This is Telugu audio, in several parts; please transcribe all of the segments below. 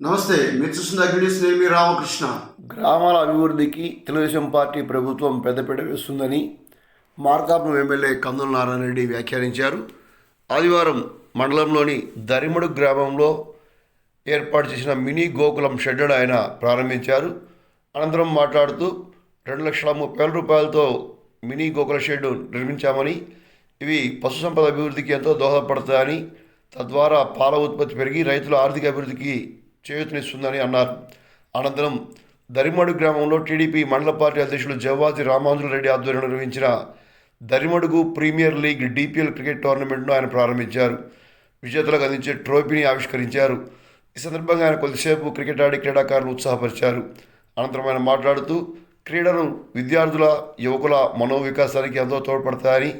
నమస్తే మీరు చూస్తున్న అగ్నిస్ నేను మీ రామకృష్ణ. గ్రామాల అభివృద్ధికి తెలుగుదేశం పార్టీ ప్రభుత్వం పెద్దపీట వేస్తుందని మార్కాపురం ఎమ్మెల్యే కందుల నారాయణ రెడ్డి వ్యాఖ్యానించారు. ఆదివారం మండలంలోని దరిమడు గ్రామంలో ఏర్పాటు చేసిన మినీ గోకులం షెడ్యూల్ ఆయన ప్రారంభించారు. అనంతరం మాట్లాడుతూ రెండు లక్షల ముప్పై వేల రూపాయలతో మినీ గోకుల షెడ్ నిర్మించామని ఇవి పశుసంపద అభివృద్ధికి ఎంతో దోహదపడతాయని తద్వారా పాల ఉత్పత్తి పెరిగి రైతుల ఆర్థిక అభివృద్ధికి చేయూతనిస్తుందని అన్నారు. అనంతరం దరిమడు గ్రామంలో టీడీపీ మండల పార్టీ అధ్యక్షులు జవాజీ రామాంజుల రెడ్డి ఆధ్వర్యంలో నిర్వహించిన Darimadugu premier league DPL cricket టోర్నమెంట్ను ఆయన ప్రారంభించారు. విజేతలకు అందించే ట్రోఫీని ఆవిష్కరించారు. ఈ సందర్భంగా ఆయన కొద్దిసేపు క్రికెట్ ఆడి క్రీడాకారులు ఉత్సాహపరిచారు. అనంతరం ఆయన మాట్లాడుతూ క్రీడలు విద్యార్థుల యువకుల మనోవికాసానికి ఎంతో తోడ్పడతాయని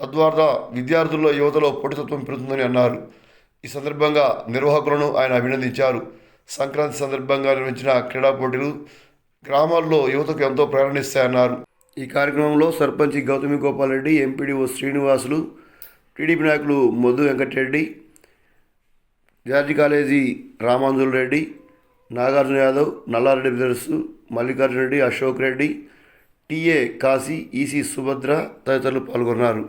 తద్వారా విద్యార్థుల్లో యువతలో పోటీతత్వం పెరుగుతుందని అన్నారు. ఈ సందర్భంగా నిర్వాహకులను ఆయన అభినందించారు. సంక్రాంతి సందర్భంగా నిర్వహించిన క్రీడా పోటీలు గ్రామాల్లో యువతకు ఎంతో ప్రేరణిస్తాయన్నారు ఈ కార్యక్రమంలో సర్పంచ్ గౌతమి గోపాల్ రెడ్డి ఎంపీడీఓ శ్రీనివాసులు టీడీపీ నాయకులు Madhu Venkatareddy George college Ramanjula Reddy Nagarjuna Yadav Nallareddy brothers Mallikarjuna Reddy Ashok Reddy TA Kashi EC Subhadra తదితరులు పాల్గొన్నారు.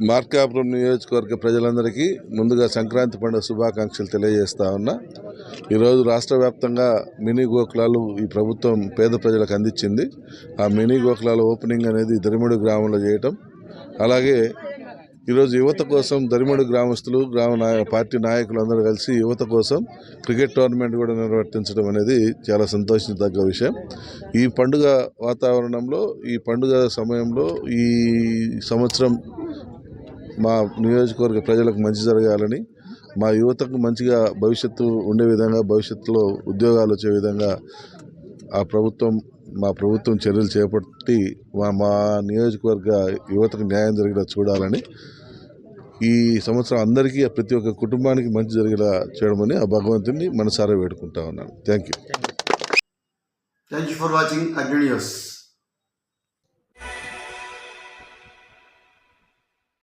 మార్కాపురం నియోజకవర్గ ప్రజలందరికీ ముందుగా సంక్రాంతి పండుగ శుభాకాంక్షలు తెలియజేస్తా ఉన్నా. ఈరోజు రాష్ట్ర వ్యాప్తంగా మినీ గోకులాలు ఈ ప్రభుత్వం పేద ప్రజలకు అందించింది. ఆ మినీ గోకులాల ఓపెనింగ్ అనేది దరిమడు గ్రామంలో చేయటం. అలాగే ఈరోజు యువత కోసం దరిమడు గ్రామస్తులు గ్రామ నాయ పార్టీ నాయకులు అందరూ కలిసి యువత కోసం క్రికెట్ టోర్నమెంట్ కూడా నిర్వర్తించడం అనేది చాలా సంతోషించదగ్గ విషయం. ఈ పండుగ వాతావరణంలో ఈ పండుగ సమయంలో ఈ సంవత్సరం మా నియోజకవర్గ ప్రజలకు మంచి జరగాలని మా యువతకు మంచిగా భవిష్యత్తు ఉండే విధంగా భవిష్యత్తులో ఉద్యోగాలు వచ్చే విధంగా ఆ ప్రభుత్వం మా ప్రభుత్వం చర్యలు చేపట్టి మా మా నియోజకవర్గ యువతకు న్యాయం జరిగేలా చూడాలని ఈ సంవత్సరం అందరికీ ప్రతి ఒక్క కుటుంబానికి మంచి జరిగేలా చేయడమని ఆ భగవంతుని మనసారా వేడుకుంటా ఉన్నాను. Thank you. Thank you for watching Agni news